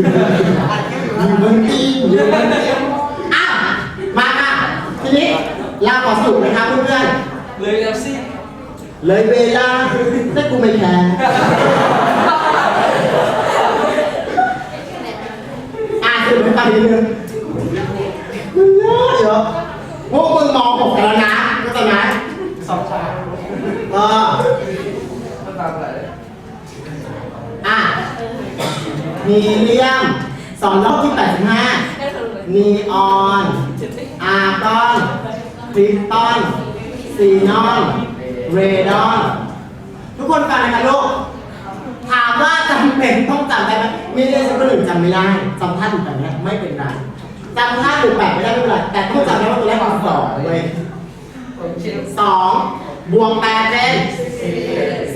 อยู่บนตีนอยู่บนตีนอ้าวมาค่ะทีนี้เราขอสรุปนะครับเพื่อนเลยแล้วสิๆเลยเวลาแต่กูไม่แคร์อ่านสรุปให้ฟังนิดนึงมันเยอะเยอะพวกมึงมองหกกันแล้วนะเข้าใจไหม สองชา เออ ต้องตามอะไร อะ มีเลียมสอนรอบที่85นีออนอาร์กอนคริสตันซีนอน เรดอน ทุกคนฟังนะคะลูก ถามว่าจำเป็นต้องจำได้ไหมมีเรื่องสักหนึ่งจำไม่ได้จำท่าถูกแบบนี้ไม่เป็นไรจำท่าถูกแบบไม่ได้ไม่เป็นไรแต่ต้องจำได้ว่าตัวแรกคือสองเว้ยสองบวกแปดเป็น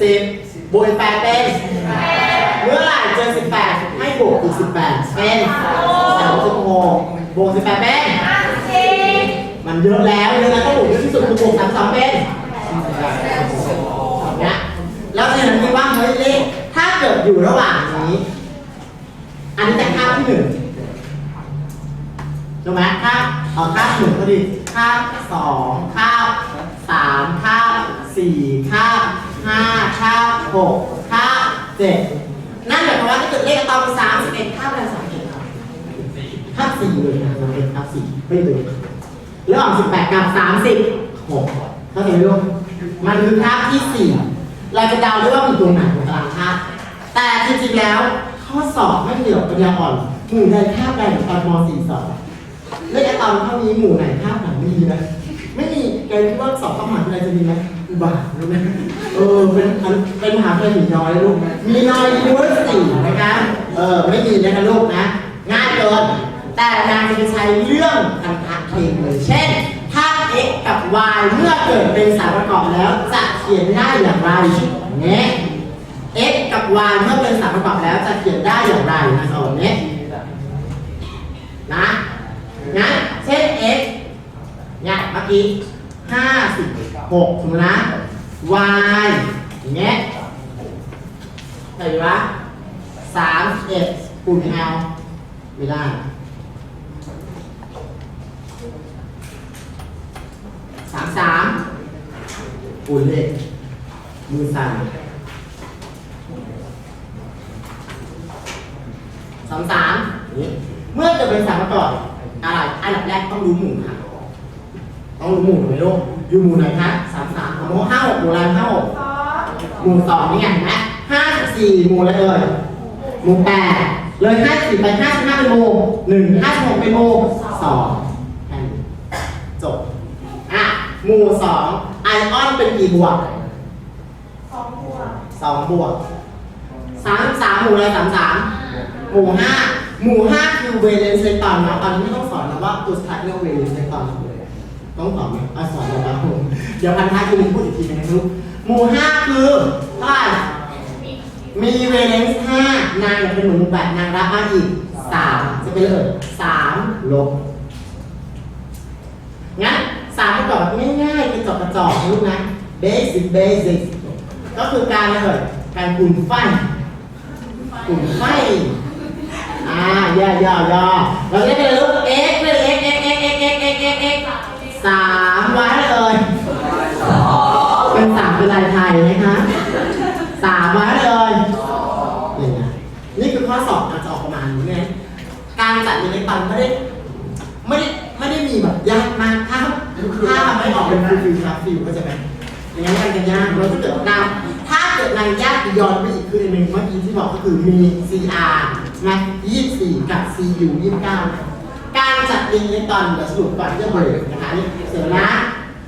สิบบวกแปดเป็น เมื่อไหร่เจอสิบแปดให้บวกอีกสิบแปดเป็นสามสิบหกบวกสิบแปดเป็นมันเยอะแล้วเยอะแล้วต้องบวกเยอะที่สุดคือบวกสามสองเป็นนะแล้วฉะนั้นคิดว่าเฮ้ยเลขถ้าเกิดอยู่ระหว่างนี้ อันนี้แต่ค่าที่หนึ่งถูกไหมค่าเอาค่าหนึ่งก็ดีค่าสองค่าสามค่าสี่ค่าห้าค่าหกค่าเจ็ด นั่นหมายความว่าถ้าเกิดเลขอะตอมสามสิบเอ็ดค่าบอะไรสามสิบเอ็ดครับค่าบสี่เลยนะสาเอ็ดค่าบสี่ไม่เลยระหว่าง18กับ36เข้าใจไหมลูกมันคือคาบที่4เราจะเดาได้ว่ามันตรงไหนของตารางคาบแต่จริงๆแล้วข้อสอบไม่เกี่ยวกับปัญญาอ่อนหมู่ใดคาบใดตอนม .4 สอบเลขอะตอมเท่านี้หมู่ไหนคาบไหนไม่มีนะไม่มีแกคิดว่าสอบข้ามหายาลัยจะมีไหม อุบาทรู้ไหมเออเป็นเป็นมหาวิทยาลัยหมีน้อยลูกมีน้อยยูนิเวอร์ซิตี้นะคะเออไม่มีนะคะลูกนะง่ายเกินแต่นางจะใช้เรื่องพันธะเคมีเช่น ถ้า x กับ y เมื่อเกิดเป็นสารประกอบแล้ว จะเขียนได้อย่างไรเนี้ย x กับ y เมื่อเป็นสารประกอบแล้วจะเขียนได้อย่างไรนะสอนเนี้ยนะงั้นเช่น x เนี่ยเมื่อกี้ห้าสิบ หกถูกไหมนะ y อย่างเงี้ยเห็นปะสามเอ็ดคูณ l ไม่ได้ สามสามคูณเลขมือสั่นสามสามนี่เมื่อจะเป็นสามประกอบอะไร อันดับแรกต้องรู้หมู่ค่ะ ต้องรู้หมู่ไหมลูก อยู่หมู่ไหนคะสามสามเอาโมห้าหกหมู่อะไรห้าหกหมู่สองนี่ไงเห็นไหมห้าสิบสี่หมู่อะไรเอ่ยหมู่แปดเลยห้าสิบไปห้าสิบห้าเป็นหมู่หนึ่งห้าสิบหกเป็นหมู่สองแค่นี้จบอะหมู่สองไอออนเป็นกี่บวกสองบวกสองบวกสามสามหมู่อะไรสามสามหมู่ห้าหมู่ห้าคือเวเลนเซตอนนะตอนนี้ไม่ต้องสอนนะว่าตัวสุดท้ายเรียกเวเลนเซตอน ต้องตอบไหมอัศวรนะผมเดี๋ยวพันท้ายคือพูดอีกทีนึงนะลูกหมู่ห้าคือเท่าไหร่มีเวเลนซ์ห้านางเป็นหมู่แปดนางรับมาอีกสามจะเป็นเลยสามลบงั้นสามกระจอกง่ายๆกระจอกกระจอกลูกนะ basic basic ก็คือการเลยการกลุ่มไฟกลุ่มไฟอ่าย่อย่อย่อเราเรียกอะไรลูก x เป็น x x x x x x x สามไว้เลยเป็นสามเป็นลายไทยนะคะสามไว้เลยนี่ไงนี่คือข้อสอบมันจะออกประมาณนี้ไงการจัดเรียนในตอนไม่ได้ไม่ได้ไม่ได้มีแบบยากมากถ้าถ้าไม่ออกเป็นฟิลฟิลครับฟิลก็จะแบบอย่างนั้นกันกันยากแล้วถ้าเกิดนำถ้าเกิดนางยากย้อนไปอีกคือหนึ่งเมื่อกี้ที่บอกก็คือมี CR นะ24 กับ CU 29การจัดเรี ยนในตอนเดี๋ยวสรุปก่อนที่จะเบรกนะคะนี่เสร็จนะ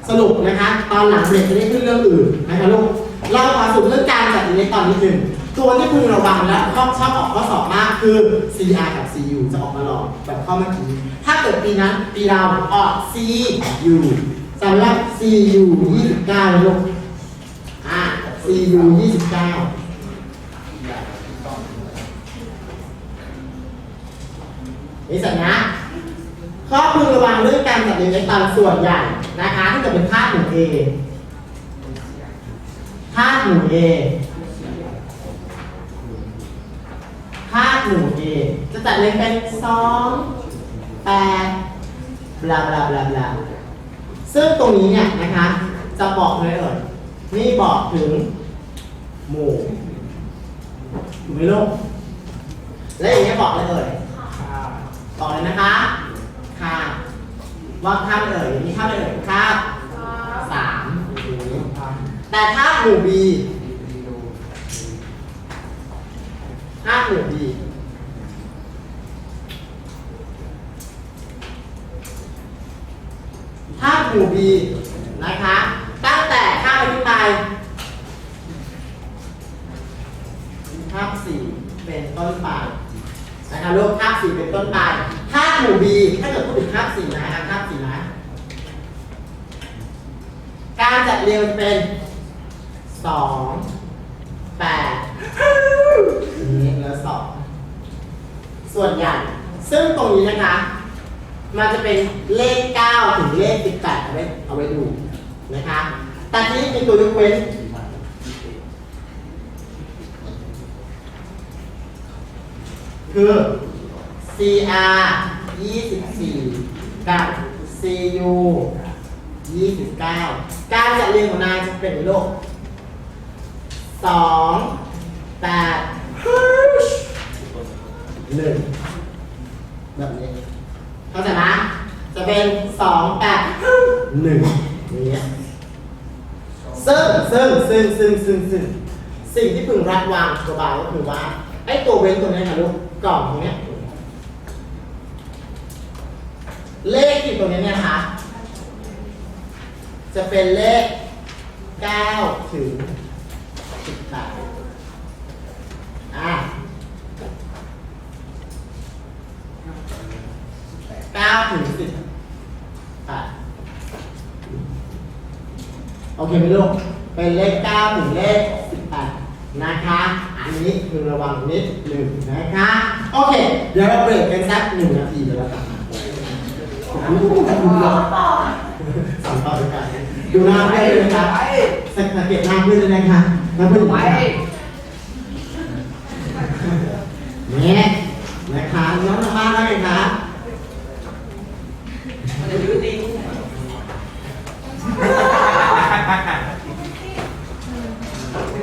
สรุปนะคะตอนหลังเบรกจะได้ขึ้นเรื่องอื่นนะคะลูกเราขอสรุปเรื่องการจัดเรียนในตอนนิดนึงตัวที่พึงระวังและชอบชอบออกข้อสอบมากคือ CR กับ CU จะออกมาหลอกแบบข้อเมื่อกี้ถ้าเกิดปีนั้นปีเราออก CU สำหรับ CU 29เลยลูกอ่า CU 29นี่สัญญา ข้อพึงระวังเรื่องการจัดเรียนในตอนส่วนใหญ่นะคะถ้าเกิดเป็นธาตุหมู่ A ธาตุหมู่ A ธถ้าหมู่ A จะจัดเรียงเป็นสองแปดบลาบลาบลาบลาซึ่งตรงนี้เนี่ยนะคะ จะบอกเลยเอ่ยนี่บอกถึงหมู่ถูกไหมลูกและอย่างนี้บอกเลยเอ่ยค่ะต่อเลยนะคะ ค่าว่าค่าไปเอ่ยมีค่าไปเอ่ยค่าสามอย่างนี้แต่ถ้าหมู่ B ถ้าหมู่ B ถ้าหมู่ B นะคะตั้งแต่ค่าไปที่ไปภาพสี่เป็นต้นไปนะคะลูกภาพสี่เป็นต้นไปถ้า หมู่ B ถ้าเกิดพูดถึงภาพสี่นะครับภาพสี่นะ การจัดเรียงจะเป็นสองแปดนี้แล้วสองส่วนใหญ่ ซึ่งตรงนี้นะคะ มันจะเป็นเลข 9 ถึงเลข 18 เอาไว้เอาไว้ดูนะคะแต่ที่มีตัวยกเว้นคือ CR 24 กับ CU 29 การจัดเรียงของนายจะเป็นโลกสองแบบนี้เข้าใจไหมจะเป็นสองแปดหนึ่งอย่างเงี้ยซึ่งซึ่งซึ่งซึ่งซึ่งซึ่งสิ่งที่พึงรัดวางตัวบาก็คือว่าไอ้ตัวเว้นตัวนี้นะลูกกล่องตรงเนี้ย เลขที่ตรงนี้เนี่ยนะคะจะเป็นเลข 9 ถึง 18อะ9ถึง10อะโอเคไหมลูก เป็นเลข 9 ถึงเลข 18 นะคะ อันนี้คือระวังนิดหนึ่งนะคะ โอเค เดี๋ยวเราเบรกกันสักหนึ่งนาทีเดี๋ยวเรากลับมา สองต่อด้วยกันดูหน้าเพื่อนเลยนะครับสังเกตหน้าเพื่อนเลยนะคะหน้าเพื่อนไปไหนเนี่ยนะคะน้องทางบ้านว่าไงคะมันจะยืดดี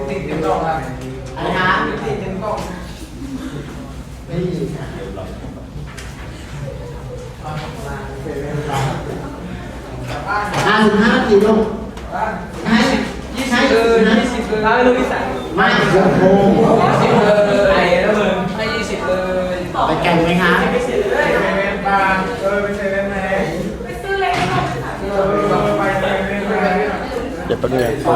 ติดต็มกล้องแล้วอะไรคะติดเต็มกล้องไม่มีค่ะ เป็นเวลากลับบ้านอ่าสิบห้านาทีลูกบ้านให้ยี่สิให้บเลยยี่สิบเลยไม่รู้ที่ใส่ไม่เดี๋ยวโทรยี่สิบเลยแล้วมึงให้ยี่สิบเลยไปแกันไหมคะไม่เสร็จเลยไปเว้นบางเออไปเซเว่นไหนไปซื้อเล็กหน่อยเออไปเซเว่นไหนเดี๋ยวแป๊บนึงโอ้